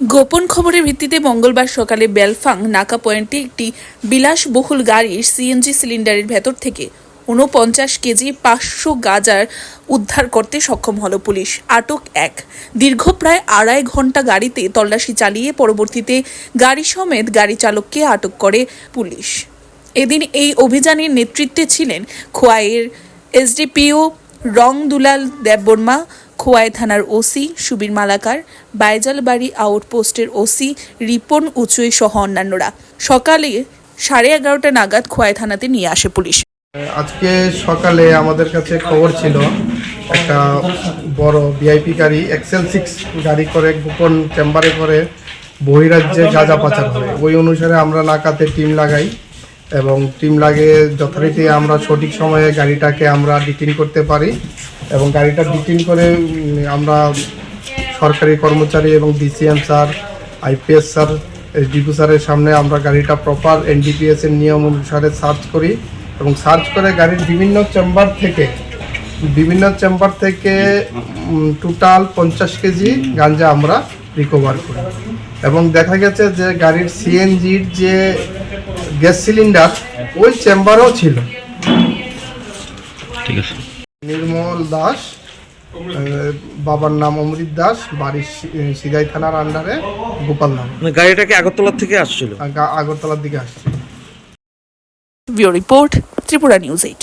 গোপন খবরের ভিত্তিতে মঙ্গলবার সকালে বেলফাং নাকা পয়েন্টে একটি বিলাসবহুল গাড়ির সিএনজি সিলিন্ডারের ভেতর থেকে ঊনপঞ্চাশ কেজি পাঁচশো গাজার উদ্ধার করতে সক্ষম হলো পুলিশ। আটক এক। দীর্ঘ প্রায় আড়াই ঘণ্টা গাড়িতে তল্লাশি চালিয়ে পরবর্তীতে গাড়ি সমেত গাড়ি চালককে আটক করে পুলিশ। এদিন এই অভিযানের নেতৃত্বে ছিলেন খোয়াইয়ের এসডিপিও রং দুলাল দেববর্মা খোয়াই থানার ওসি সুবীর মালাকার, বাইজালবাড়ি আউটপোস্টের ওসি রিপন উচুই সহ অন্যান্যরা। সকালে সাড়ে এগারোটা নাগাদ খোয়াই থানাতে নিয়ে আসে পুলিশ। আজকে সকালে আমাদের কাছে খবর ছিল, একটা বড় ভিআইপি গাড়ি এক্সেল সিক্স গাড়ি করে গোপন চেম্বারে করে বহিরাজ্যে গাঁজা পাচার হয়, ওই অনুসারে আমরা নাকাতে টিম লাগাই। এবং টিম লাগে, যথারীতি আমরা সঠিক সময়ে গাড়িটাকে আমরা ডিটেন করতে পারি এবং গাড়িটা ডিটেন করে আমরা সরকারি কর্মচারী এবং DCM sir IPS sir SDP স্যারের সামনে আমরা গাড়িটা প্রপার এনডিপিএস এর নিয়ম অনুসারে সার্চ করি এবং সার্চ করে গাড়ির বিভিন্ন চেম্বার থেকে, বিভিন্ন চেম্বার থেকে টোটাল পঞ্চাশ কেজি গাঞ্জা আমরা রিকভার করি। এবং দেখা গেছে যে গাড়ির সিএনজির যে গ্যাস সিলিন্ডার ওই চেম্বারও ছিল। ঠিক আছে। নির্মল দাস বাবার নাম অমৃত দাস বাড়ির সিগাই থানার আন্ডারে গোপাল নাম। গাড়িটাকে গাড়িটা কি আগরতলা থেকে আসছিল? আগরতলার দিকে আসছিল bureau report Tripura news eight.